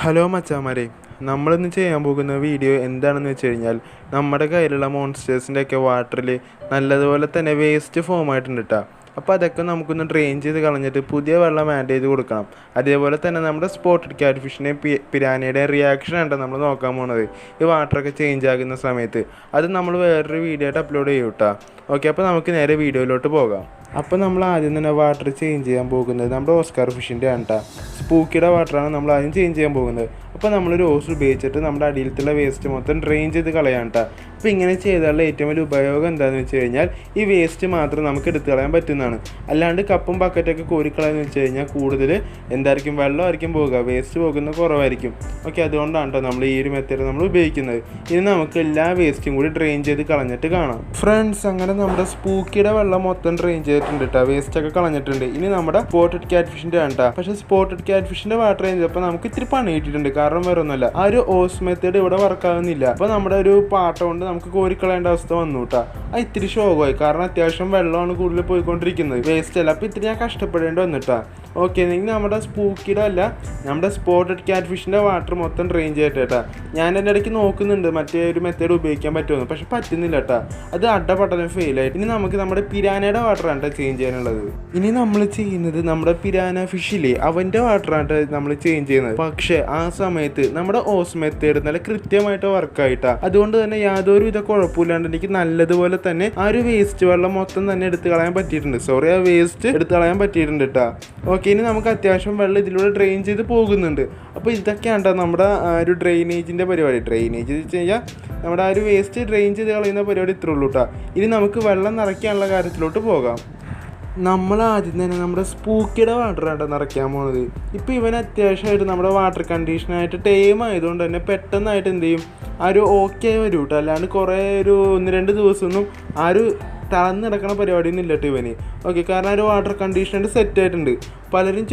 Hello മച്ചാമാരെ നമ്മളിന്ന് ചെയ്യാൻ പോകുന്ന വീഡിയോ എന്താണെന്ന് വെച്ച് കഴിഞ്ഞാൽ നമ്മുടെ കയ്യിലുള്ള മോൺസ്റ്റേഴ്സിന്റെയൊക്കെ വാട്ടറിൽ നല്ലതുപോലെ തന്നെ വേസ്റ്റ് ഫോം ആയിട്ടുണ്ട് കേട്ടോ അപ്പോൾ അതൊക്കെ നമുക്കൊന്ന് ഡ്രെയിൻ ചെയ്ത് കളഞ്ഞിട്ട് പുതിയ വെള്ളം ആഡ് ചെയ്ത് കൊടുക്കണം. അതേപോലെ തന്നെ നമ്മുടെ സ്പോട്ടഡ് ക്യാറ്റ് ഫിഷിനെ പിരാനയുടെ റിയാക്ഷൻ ആണ് നമ്മൾ നോക്കാൻ പോണത്. ഈ വാട്ടറൊക്കെ ചേഞ്ച് ആകുന്ന സമയത്ത്. അത് നമ്മൾ വേറൊരു വീഡിയോ ആയിട്ട് അപ്ലോഡ് ചെയ്യും കേട്ടോ ഓക്കെ അപ്പോൾ നമുക്ക് നേരെ വീഡിയോയിലോട്ട് പോകാം. അപ്പോൾ നമ്മൾ ആദ്യം തന്നെ വാട്ടർ ചേഞ്ച് ചെയ്യാൻ പോകുന്നത് നമ്മുടെ ഓസ്കാർ ഫിഷിന്റെ ആണ് കേട്ടോ സ്പൂക്കിയുടെ വാട്ടറാണ് നമ്മൾ ആദ്യം ചേഞ്ച് ചെയ്യാൻ പോകുന്നത്. അപ്പോൾ നമ്മളൊരു ഓസ് ഉപയോഗിച്ചിട്ട് നമ്മുടെ അടിയിലത്തുള്ള വേസ്റ്റ് മൊത്തം ഡ്രെയിൻ ചെയ്ത് കളയാൻ കേട്ടോ അപ്പോൾ ഇങ്ങനെ ചെയ്താലുള്ള ഏറ്റവും വലിയ ഉപയോഗം എന്താണെന്ന് വെച്ച് കഴിഞ്ഞാൽ ഈ വേസ്റ്റ് മാത്രം നമുക്ക് എടുത്ത് കളയാൻ പറ്റുന്നതാണ്. അല്ലാണ്ട് കപ്പും ബക്കറ്റൊക്കെ കോരിക്കളയെന്ന് വെച്ച് കഴിഞ്ഞാൽ കൂടുതൽ എന്തായിരിക്കും? വെള്ളമായിരിക്കും പോകുക വേസ്റ്റ് പോകുന്ന കുറവായിരിക്കും. ഓക്കെ അതുകൊണ്ടാണ് കേട്ടോ നമ്മൾ ഈ ഒരു മെത്തേഡ് നമ്മൾ ഉപയോഗിക്കുന്നത്. ഇനി നമുക്ക് എല്ലാ വേസ്റ്റും കൂടി ഡ്രെയിൻ ചെയ്ത് കളഞ്ഞിട്ട് കാണാം. ഫ്രണ്ട്സ് അങ്ങനെ നമ്മുടെ സ്പൂക്കിയുടെ വെള്ളം മൊത്തം ഡ്രെയിൻ ചെയ്തിട്ടുണ്ട് കേട്ടോ വേസ്റ്റൊക്കെ കളഞ്ഞിട്ടുണ്ട്. ഇനി നമ്മുടെ സ്പോട്ടഡ് ക്യാറ്റ് ഫിഷിന്റെ ആണ് കേട്ടോ പക്ഷേ സ്പോട്ടഡ് ക്യാറ്റ് ഫിഷിന്റെ വാട്ടർ ചെയ്തപ്പോൾ നമുക്ക് ഇത്തിരി പണി കിട്ടിയിട്ടുണ്ട്. വേറെ വരുന്നില്ല ആ ഒരു ഓസ് മെത്തേഡ് ഇവിടെ വർക്കാകുന്നില്ല അപ്പോൾ നമ്മുടെ ഒരു പാട്ട കൊണ്ട് നമുക്ക് കോരിക്കളയേണ്ട അവസ്ഥ വന്നു കേട്ടോ ആ ഇത്തിരി ശോകമായി. കാരണം അത്യാവശ്യം വെള്ളമാണ് കൂടുതൽ പോയിക്കൊണ്ടിരിക്കുന്നത്. വേസ്റ്റ് അല്ല. അപ്പോൾ ഇത്തിരി ഞാൻ കഷ്ടപ്പെടേണ്ടി വന്നിട്ടാ ഓക്കെ നിങ്ങൾ നമ്മുടെ സ്പൂക്കിയുടെ അല്ല നമ്മുടെ സ്പോട്ടഡ് ക്യാറ്റ് ഫിഷിന്റെ വാട്ടർ മൊത്തം ഡ്രെയിൻ ചെയ്തിട്ട് ഞാൻ എന്റെ ഇടയ്ക്ക് നോക്കുന്നുണ്ട് മറ്റേ ഒരു മെത്തേഡ് ഉപയോഗിക്കാൻ പറ്റുമെന്ന് പക്ഷെ പറ്റുന്നില്ല കേട്ടാ അത് അഡപട്ടനം ഫെയിൽ ആയിട്ട് ഇനി നമുക്ക് നമ്മുടെ പിരാനയുടെ വാട്ടറാണ് കേട്ടോ ചേഞ്ച് ചെയ്യാനുള്ളത്. ഇനി നമ്മൾ ചെയ്യുന്നത് നമ്മുടെ പിരാന ഫിഷിലെ അവന്റെ വാട്ടറാണ് നമ്മൾ ചേഞ്ച് ചെയ്യുന്നത്. പക്ഷേ ആ സമയത്ത് നമ്മുടെ ഓസ് മെത്തേഡ് നല്ല കൃത്യമായിട്ട് വർക്കായിട്ടാ. അതുകൊണ്ട് തന്നെ യാതൊരു വിധ കുഴപ്പമില്ലാണ്ട് എനിക്ക് നല്ലതുപോലെ തന്നെ ആ ഒരു വേസ്റ്റ് വെള്ളം മൊത്തം തന്നെ എടുത്ത് കളയാൻ പറ്റിയിട്ടുണ്ട്. സോറി ആ വേസ്റ്റ് എടുത്ത് കളയാൻ പറ്റിയിട്ടുണ്ട് കേട്ടോ ഓക്കെ ഇനി നമുക്ക് അത്യാവശ്യം വെള്ളം ഇതിലൂടെ ഡ്രെയിൻ ചെയ്ത് പോകുന്നുണ്ട്. അപ്പോൾ ഇതൊക്കെയാണ് നമ്മുടെ ആ ഒരു ഡ്രെയിനേജിന്റെ പരിപാടി. ഡ്രെയിനേജ് വെച്ച് കഴിഞ്ഞാൽ നമ്മുടെ ആ ഒരു വേസ്റ്റ് ഡ്രെയിൻ ചെയ്ത് കളയുന്ന പരിപാടി ഇത്രേ ഉള്ളൂ കേട്ടോ ഇനി നമുക്ക് വെള്ളം നിറയ്ക്കാനുള്ള കാര്യത്തിലോട്ട് പോകാം. നമ്മൾ ആദ്യം തന്നെ നമ്മുടെ സ്പൂക്കിയുടെ വാട്ടറാണ് നിറയ്ക്കാൻ പോണത്. ഇപ്പോൾ ഇവൻ അത്യാവശ്യമായിട്ട് നമ്മുടെ വാട്ടർ കണ്ടീഷനായിട്ട് ടൈം ആയതുകൊണ്ട് തന്നെ പെട്ടെന്നായിട്ട് എന്ത് ചെയ്യും? ആ ഒരു ഓക്കെ വരും കേട്ടോ അല്ലാണ്ട് കുറേ ഒരു ഒന്ന് രണ്ട് ദിവസമൊന്നും ആ ഒരു തളർന്ന് നടക്കുന്ന പരിപാടിയൊന്നും ഇല്ല കേട്ടോ ഇവന്. ഓക്കെ കാരണം ഒരു വാട്ടർ കണ്ടീഷനായിട്ട് സെറ്റ് ആയിട്ടുണ്ട്. പലരും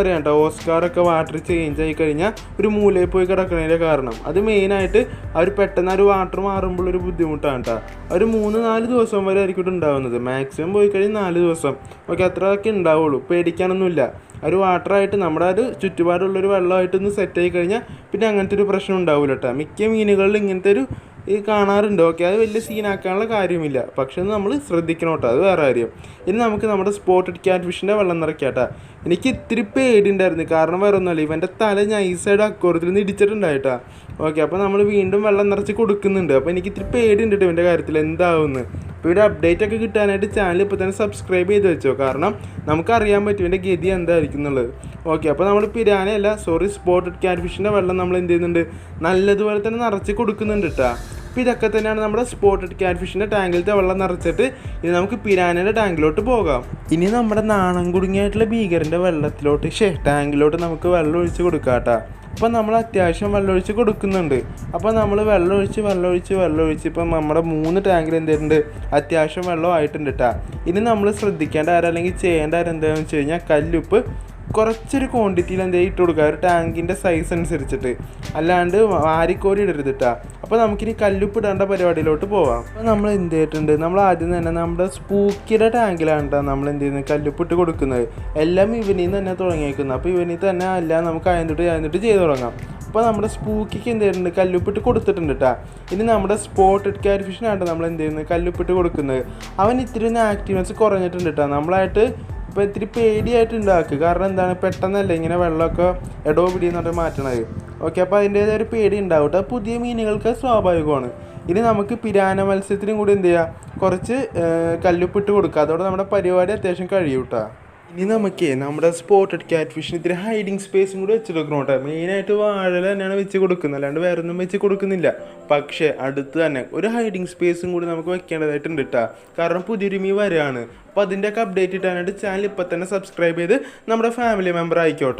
അറിയാം കേട്ടോ ഓസ്കാറൊക്കെ വാട്ടർ ചേഞ്ച് ആയി കഴിഞ്ഞാൽ ഒരു മൂലയിൽ പോയി കിടക്കുന്നതിന്റെ കാരണം. അത് മെയിനായിട്ട് അവർ പെട്ടെന്ന് ഒരു വാട്ടർ മാറുമ്പോൾ ഒരു ബുദ്ധിമുട്ടാണ് കേട്ടോ ഒരു മൂന്ന് നാല് ദിവസം വരെ ആയിരിക്കും ഉണ്ടാവുന്നത്. മാക്സിമം പോയി കഴിഞ്ഞാൽ നാല് ദിവസം. ഓക്കെ അത്രയൊക്കെ ഉണ്ടാവുള്ളൂ. പേടിക്കാനൊന്നുമില്ല. ഒരു വാട്ടറായിട്ട് നമ്മുടെ ഒരു ചുറ്റുപാടുള്ളൊരു വെള്ളമായിട്ടൊന്ന് സെറ്റായി കഴിഞ്ഞാൽ പിന്നെ അങ്ങനത്തെ ഒരു പ്രശ്നം ഉണ്ടാവില്ല കേട്ടോ മിക്ക മീനുകളിൽ ഇങ്ങനത്തെ ഒരു ഈ കാണാറുണ്ട്? ഓക്കെ അത് വലിയ സീനാക്കാനുള്ള കാര്യമില്ല പക്ഷെ നമ്മൾ ശ്രദ്ധിക്കണം കേട്ടോ അത് വേറെ കാര്യം. ഇനി നമുക്ക് നമ്മുടെ സ്പോട്ടഡ് ക്യാറ്റ് ഫിഷിന്റെ വെള്ളം നിറയ്ക്കാട്ടാ. എനിക്ക് ഇത്തിരി പേടിയുണ്ടായിരുന്നു. കാരണം വേറെ ഒന്നുമല്ല ഇവന്റെ തല നൈസായിട്ട് അക്കോറത്തിൽ നിന്ന് ഇടിച്ചിട്ടുണ്ടായിട്ടാ. ഓക്കെ അപ്പോൾ നമ്മൾ വീണ്ടും വെള്ളം നിറച്ച് കൊടുക്കുന്നുണ്ട്. അപ്പോൾ എനിക്ക് ഇത്തിരി പേടിയുണ്ട് ഇവന്റെ കാര്യത്തിൽ എന്താവുമെന്ന് അപ്പോൾ ഇവിടെ അപ്ഡേറ്റ് ഒക്കെ കിട്ടാനായിട്ട് ചാനൽ ഇപ്പോൾ തന്നെ സബ്സ്ക്രൈബ് ചെയ്ത് വെച്ചോ. കാരണം നമുക്കറിയാൻ പറ്റും ഇതിന്റെ ഗതി എന്തായിരിക്കും എന്നുള്ളത്. ഓക്കെ അപ്പോൾ നമ്മൾ പിരാനയല്ല സോറി സ്പോട്ടഡ് ക്യാറ്റ് ഫിഷിന്റെ വെള്ളം നമ്മൾ എന്ത് ചെയ്യുന്നുണ്ട്? നല്ലതുപോലെ തന്നെ നിറച്ച് കൊടുക്കുന്നുണ്ട് കേട്ടോ അപ്പോൾ ഇതൊക്കെ തന്നെയാണ് നമ്മുടെ സ്പോട്ടഡ് ക്യാറ്റ് ഫിഷിന്റെ ടാങ്കിലത്തെ വെള്ളം നിറച്ചിട്ട് ഇനി നമുക്ക് പിരാനയുടെ ടാങ്കിലോട്ട് പോകാം. ഇനി നമ്മുടെ നാണം കുടുങ്ങിയായിട്ടുള്ള ഭീകരന്റെ വെള്ളത്തിലോട്ട് ഷേ ടാങ്കിലോട്ട് നമുക്ക് വെള്ളം ഒഴിച്ച് കൊടുക്കാം കേട്ടോ അപ്പോൾ നമ്മൾ അത്യാവശ്യം വെള്ളമൊഴിച്ച് കൊടുക്കുന്നുണ്ട്. അപ്പോൾ നമ്മൾ വെള്ളമൊഴിച്ച് വെള്ളമൊഴിച്ച് വെള്ളമൊഴിച്ച് ഇപ്പം നമ്മുടെ മൂന്ന് ടാങ്കിൽ എന്തുണ്ട് അത്യാവശ്യം വെള്ളം ആയിട്ടുണ്ട് കേട്ടോ ഇനി നമ്മൾ ശ്രദ്ധിക്കേണ്ട ആരല്ലെങ്കിൽ ചെയ്യേണ്ട ആരെന്താണെന്ന് വെച്ച് കഴിഞ്ഞാൽ കല്ലുപ്പ് കുറച്ചൊരു ക്വാണ്ടിറ്റിയിൽ എന്താ ഇട്ട് കൊടുക്കുക. ഒരു ടാങ്കിന്റെ സൈസ് അനുസരിച്ചിട്ട്. അല്ലാണ്ട് വാരിക്കോരി ഇടരുത് കേട്ടോ അപ്പോൾ നമുക്കിനി കല്ലുപ്പ് ഇടേണ്ട പരിപാടിയിലോട്ട് പോവാം. അപ്പോൾ നമ്മൾ എന്ത് ചെയ്തിട്ടുണ്ട്? നമ്മൾ ആദ്യം തന്നെ നമ്മുടെ സ്പൂക്കിയുടെ ടാങ്കിലാണ് കേട്ടോ നമ്മൾ എന്ത് ചെയ്യുന്നത്? കല്ലുപ്പ് ഇട്ട് കൊടുക്കുന്നത്. എല്ലാം ഇവനിൽ നിന്ന് തന്നെ തുടങ്ങിയേക്കുന്നത്. അപ്പോൾ ഇവനിൽ തന്നെ അല്ല നമുക്ക് അയന്നിട്ട് അയന്നിട്ട് ചെയ്ത് തുടങ്ങാം. അപ്പോൾ നമ്മുടെ സ്പൂക്കിക്ക് എന്ത് ചെയ്യുന്നുണ്ട് കല്ലുപ്പിട്ട് കൊടുത്തിട്ടുണ്ട് കേട്ടോ ഇനി നമ്മുടെ സ്പോട്ടഡ് ക്യാറ്റ് ഫിഷിനാണ് നമ്മൾ എന്ത് ചെയ്യുന്നത്? കല്ലുപ്പിട്ട് കൊടുക്കുന്നത്. അവൻ ഇത്തിരി ഒന്ന് ആക്റ്റീവ്നെസ് കുറഞ്ഞിട്ടുണ്ട് കേട്ടോ നമ്മളായിട്ട് ഇപ്പോൾ ഇത്തിരി പേടിയായിട്ട് ഉണ്ടാക്കുക കാരണം എന്താണ്? പെട്ടെന്നല്ലേ ഇങ്ങനെ വെള്ളമൊക്കെ എടോ പിടിയെന്ന് എന്നിട്ട് മാറ്റണത്. ഓക്കെ അപ്പോൾ അതിന്റേതായ ഒരു പേടി ഉണ്ടാവും കേട്ടോ. പുതിയ മീനുകൾക്ക് സ്വാഭാവികമാണ്. ഇനി നമുക്ക് പിരാന മത്സ്യത്തിനും കൂടി എന്ത് ചെയ്യുക കുറച്ച് കല്ലുപ്പിട്ട് കൊടുക്കുക അതോടെ നമ്മുടെ പരിപാടി അത്യാവശ്യം കഴിയും കേട്ടോ. ഇനി നമുക്ക് നമ്മുടെ സ്പോട്ടഡ് ക്യാറ്റ് ഫിഷിന് ഇത്തിരി ഹൈഡിങ് സ്പേസും കൂടി വെച്ച് കൊടുക്കണം കേട്ടോ. മെയിനായിട്ട് വാഴ തന്നെയാണ് വെച്ച് കൊടുക്കുന്നത്. അല്ലാണ്ട് വേറെ ഒന്നും വെച്ച് കൊടുക്കുന്നില്ല. പക്ഷേ അടുത്ത് തന്നെ ഒരു ഹൈഡിങ് സ്പേസും കൂടി നമുക്ക് വെക്കേണ്ടതായിട്ടുണ്ട് കേട്ടോ. കാരണം പുതിയൊരു മീ വരികയാണ്. അപ്പോൾ അതിന്റെയൊക്കെ അപ്ഡേറ്റ് ഇട്ടാനായിട്ട് ചാനൽ ഇപ്പം തന്നെ സബ്സ്ക്രൈബ് ചെയ്ത് നമ്മുടെ ഫാമിലി മെമ്പർ ആയിക്കോട്ടെ.